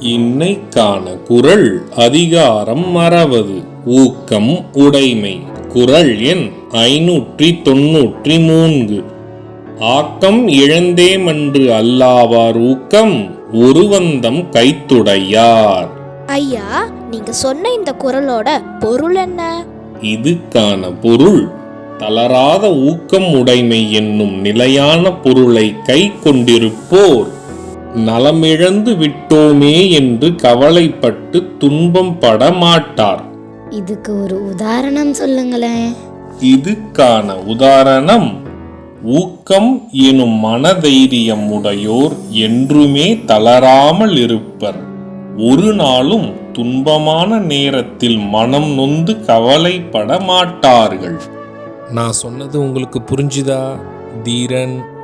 இன்னைக்கான குரல் அதிகாரம் மறவது ஊக்கம் உடைமை. குரல் எண் ஐநூற்றி தொன்னூற்றி மூன்று ஆக்கம் இழந்தேமன்று அல்லாவார் ஊக்கம் ஒருவந்தம் கைத்துடையார். ஐயா நீங்க சொன்ன இந்த குரலோட பொருள் என்ன? இதுக்கான பொருள் தளராத ஊக்கம் உடைமை என்னும் நிலையான பொருளை கை கொண்டிருப்போர். நலமிழந்து விட்டோமே என்று கவலைப்பட்டு துன்பம் பட மாட்டார். இதுக்கு ஒரு உதாரணம் சொல்லுங்களேன். இதுக்கான உதாரணம் ஊக்கம் எனும் மனதைரியம் உடையோர் என்றுமே தளராமல் இருப்பர். ஒரு நாளும் துன்பமான நேரத்தில் மனம் நொந்து கவலைப்பட மாட்டார்கள். நான் சொன்னது உங்களுக்கு புரிஞ்சுதா தீரன்?